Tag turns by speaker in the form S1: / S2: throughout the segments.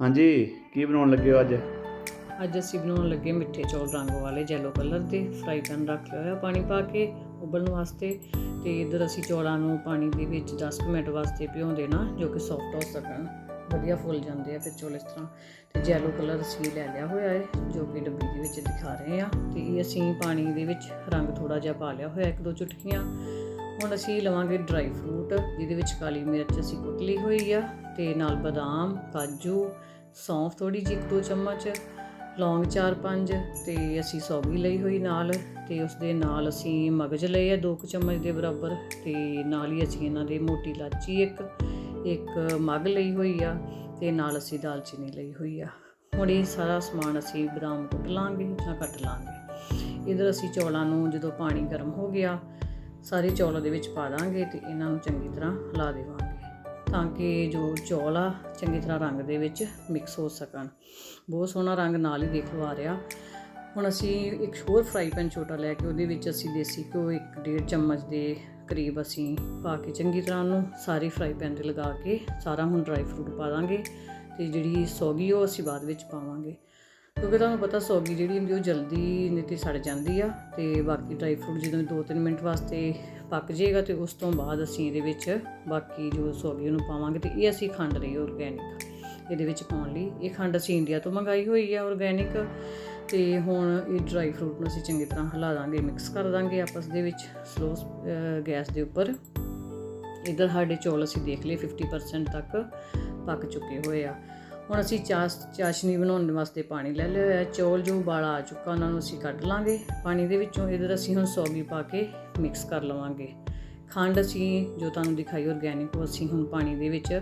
S1: ਹਾਂਜੀ, ਕੀ ਬਣਾਉਣ ਲੱਗੇ ਹੋ ਅੱਜ?
S2: ਅੱਜ ਅਸੀਂ ਬਣਾਉਣ ਲੱਗੇ ਮਿੱਠੇ ਚੌਲ ਰੰਗ ਵਾਲੇ ਯੈਲੋ ਕਲਰ ਦੇ ਫਰਾਈ ਪੈਨ ਰੱਖ ਲਿਆ ਹੋਇਆ ਪਾਣੀ ਪਾ ਕੇ ਉਬਲਣ ਵਾਸਤੇ। ਤੇ ਇਧਰ ਅਸੀਂ ਚੌਲਾਂ ਨੂੰ ਪਾਣੀ ਦੇ ਵਿੱਚ 10 ਕੁ ਮਿੰਟ ਵਾਸਤੇ ਭਿਉਂ ਦੇਣਾ ਜੋ ਕਿ ਸੌਫਟ ਹੋ ਸਕਣ, ਵਧੀਆ ਫੁੱਲ ਜਾਂਦੇ ਆ ਫਿਰ ਚੌਲ ਇਸ ਤਰ੍ਹਾਂ। ਤੇ ਯੈਲੋ ਕਲਰ ਅਸੀਂ ਲੈ ਲਿਆ ਹੋਇਆ ਹੈ ਜੋ ਕਿ ਡੱਬੀ ਦੇ ਵਿੱਚ ਦਿਖਾ ਰਹੇ ਆ। ਤੇ ਇਹ ਅਸੀਂ ਪਾਣੀ ਦੇ ਵਿੱਚ ਰੰਗ ਥੋੜਾ ਜਿਹਾ ਪਾ ਲਿਆ ਹੋਇਆ, ਇੱਕ ਦੋ ਚੁਟਕੀਆਂ। ਹੁਣ ਅਸੀਂ ਲਵਾਂਗੇ ਡਰਾਈ ਫਰੂਟ ਜਿਹਦੇ ਵਿੱਚ ਕਾਲੀ ਮਿਰਚ ਅਸੀਂ ਕੁੱਟ ਲਈ ਹੋਈ ਆ ਤੇ ਨਾਲ ਬਦਾਮ, ਕਾਜੂ, ਸੌਂਫ ਥੋੜੀ ਜਿਹੀ ਇੱਕ ਦੋ ਚਮਚ, ਲੌਂਗ 4-5 ਤੇ ਅਸੀਂ ਸੌਗੀ ਲਈ ਹੋਈ ਨਾਲ ਤੇ ਉਸ ਦੇ ਨਾਲ ਅਸੀਂ ਮਗਜ ਲਏ ਆ 2 ਚਮਚ ਦੇ ਬਰਾਬਰ ਤੇ ਨਾਲ ਹੀ ਅਸੀਂ ਇਹਨਾਂ ਦੇ ਮੋਟੀ ਇਲਾਚੀ ਇੱਕ ਇੱਕ ਮਗ ਲਈ ਹੋਈ ਆ ਤੇ ਨਾਲ ਅਸੀਂ ਦਾਲਚੀਨੀ ਲਈ ਹੋਈ ਆ। ਹੁਣ ਇਹ ਸਾਰਾ ਸਮਾਨ ਅਸੀਂ ਬਦਾਮ ਕੁੱਟ ਲਾਂਗੇ ਜਾਂ ਕੱਟ ਲਾਂਗੇ। ਇਧਰ ਅਸੀਂ ਚੌਲਾਂ ਨੂੰ ਜਦੋਂ ਪਾਣੀ ਗਰਮ ਹੋ ਗਿਆ ਸਾਰੇ ਚੌਲਾਂ ਦੇ ਵਿੱਚ ਪਾ ਦਾਂਗੇ ਤੇ ਇਹਨਾਂ ਨੂੰ ਚੰਗੀ ਤਰ੍ਹਾਂ ਹਿਲਾ ਦੇਵਾਂਗੇ ਤਾਂ ਕਿ ਜੋ ਚੌਲ ਆ ਚੰਗੀ ਤਰ੍ਹਾਂ ਰੰਗ ਦੇ ਵਿੱਚ ਮਿਕਸ ਹੋ ਸਕਣ। ਬਹੁਤ ਸੋਹਣਾ ਰੰਗ ਨਾਲ ਹੀ ਦੇਖ ਲਓ ਆ ਰਿਹਾ। ਹੁਣ ਅਸੀਂ ਇੱਕ ਹੋਰ ਫਰਾਈ ਪੈਨ ਛੋਟਾ ਲੈ ਕੇ ਉਹਦੇ ਵਿੱਚ ਅਸੀਂ ਦੇਸੀ ਘਿਓ ਇੱਕ ਡੇਢ ਚਮਚ ਦੇ ਕਰੀਬ ਅਸੀਂ ਪਾ ਕੇ ਚੰਗੀ ਤਰ੍ਹਾਂ ਉਹਨੂੰ ਸਾਰੀ ਫਰਾਈ ਪੈਨ ਤੇ ਲਗਾ ਕੇ ਸਾਰਾ ਹੁਣ ਡਰਾਈ ਫਰੂਟ ਪਾ ਦਾਂਗੇ ਤੇ ਜਿਹੜੀ ਸੌਗੀ ਉਹ ਅਸੀਂ ਬਾਅਦ ਵਿੱਚ ਪਾਵਾਂਗੇ। ਕਿਉਂਕਿ ਤੁਹਾਨੂੰ ਪਤਾ ਸੌਗੀ ਜਿਹੜੀ ਹੁੰਦੀ ਉਹ ਜਲਦੀ ਨਹੀਂ ਤੇ ਸੜ ਜਾਂਦੀ ਆ ਤੇ ਬਾਕੀ ਡਰਾਈ ਫਰੂਟ ਜਦੋਂ 2-3 ਮਿੰਟ ਵਾਸਤੇ ਪੱਕ ਜਾਏਗਾ ਤੇ ਉਸ ਤੋਂ ਬਾਅਦ ਅਸੀਂ ਇਹਦੇ ਵਿੱਚ ਬਾਕੀ ਜੋ ਸੌਗੀ ਉਹਨੂੰ ਪਾਵਾਂਗੇ ਤੇ ਇਹ ਅਸੀਂ ਖੰਡ ਰਹੀ ਆਰਗੈਨਿਕ ਇਹਦੇ ਵਿੱਚ ਪਾਉਣ ਲਈ। ਇਹ ਖੰਡ ਅਸੀਂ ਇੰਡੀਆ ਤੋਂ ਮੰਗਾਈ ਹੋਈ ਆ ਆਰਗੈਨਿਕ ਤੇ ਹੁਣ ਇਹ ਡਰਾਈ ਫਰੂਟ ਨੂੰ ਅਸੀਂ ਚੰਗੀ ਤਰ੍ਹਾਂ ਹਿਲਾ ਦਾਂਗੇ ਮਿਕਸ ਕਰ ਦਾਂਗੇ ਆਪਸ ਦੇ ਵਿੱਚ ਸਲੋ ਗੈਸ ਦੇ ਉੱਪਰ। ਇਧਰ ਸਾਡੇ ਚੌਲ ਅਸੀਂ ਦੇਖ ਲਏ 50% ਤੱਕ ਪੱਕ ਚੁੱਕੇ ਹੋਏ ਆ। ਹੁਣ ਅਸੀਂ ਚਾਸ ਚਾਸ਼ਨੀ ਬਣਾਉਣ ਵਾਸਤੇ ਪਾਣੀ ਲੈ ਲਿਆ ਹੋਇਆ। ਚੌਲ ਜੋ ਉਬਾਲਾ ਆ ਚੁੱਕਾ, ਉਹਨਾਂ ਨੂੰ ਅਸੀਂ ਕੱਢ ਲਾਂਗੇ। ਪਾਣੀ ਦੇ ਵਿੱਚੋਂ ਇਧਰ ਅਸੀਂ ਹੁਣ ਸੌਗੀ ਪਾ ਕੇ ਮਿਕਸ ਕਰ ਲਵਾਂਗੇ। ਖੰਡ ਅਸੀਂ ਜੋ ਤੁਹਾਨੂੰ ਦਿਖਾਈ ਆਰਗੈਨਿਕ ਉਹ ਅਸੀਂ ਹੁਣ ਪਾਣੀ ਦੇ ਵਿੱਚ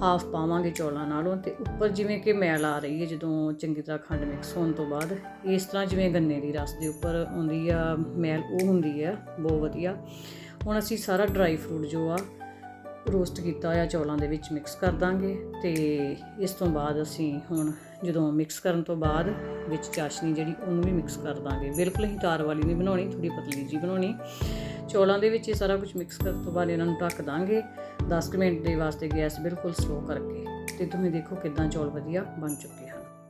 S2: ਹਾਫ ਪਾਵਾਂਗੇ ਚੌਲਾਂ ਨਾਲੋਂ। ਤੇ ਉੱਪਰ ਜਿਵੇਂ ਕਿ ਮੈਲ ਆ ਰਹੀ ਹੈ, ਜਦੋਂ ਚੰਗੀ ਤਰ੍ਹਾਂ ਖੰਡ ਮਿਕਸ ਹੋਣ ਤੋਂ ਬਾਅਦ, ਇਸ ਤਰ੍ਹਾਂ ਜਿਵੇਂ ਗੰਨੇ ਦੀ ਰਸ ਦੇ ਉੱਪਰ ਆਉਂਦੀ ਆ, ਮੈਲ ਉਹ ਹੁੰਦੀ ਆ, ਬਹੁਤ ਵਧੀਆ। ਹੁਣ ਅਸੀਂ ਸਾਰਾ ਡਰਾਈ ਫਰੂਟ ਜੋ ਆ ਰੋਸਟ ਕੀਤਾ ਹੋਇਆ ਚੌਲਾਂ ਦੇ ਵਿੱਚ ਮਿਕਸ ਕਰ ਦਾਂਗੇ ਤੇ ਇਸ ਤੋਂ ਬਾਅਦ ਅਸੀਂ ਹੁਣ ਜਦੋਂ ਮਿਕਸ ਕਰਨ ਤੋਂ ਬਾਅਦ ਵਿੱਚ ਚਾਸ਼ਨੀ ਜਿਹੜੀ ਉਹਨੂੰ ਵੀ ਮਿਕਸ ਕਰ ਦਾਂਗੇ। ਬਿਲਕੁਲ ਹੀ ਤਾਰ ਵਾਲੀ ਨਹੀਂ ਬਣਾਉਣੀ ਥੋੜੀ ਪਤਲੀ ਜੀ ਬਣਾਉਣੀ। ਚੌਲਾਂ ਦੇ ਵਿੱਚ ਇਹ ਸਾਰਾ ਕੁਝ ਮਿਕਸ ਕਰਨ ਤੋਂ ਬਾਅਦ ਇਹਨਾਂ ਨੂੰ ਢੱਕ ਦਾਂਗੇ। 10 ਕੁ ਮਿੰਟ ਦੇ ਵਾਸਤੇ ਗੈਸ ਬਿਲਕੁਲ ਸਲੋ ਕਰਕੇ। ਤੇ ਤੁਸੀਂ ਦੇਖੋ ਕਿਦਾਂ ਚੌਲ ਵਧੀਆ ਬਣ ਚੁੱਕੇ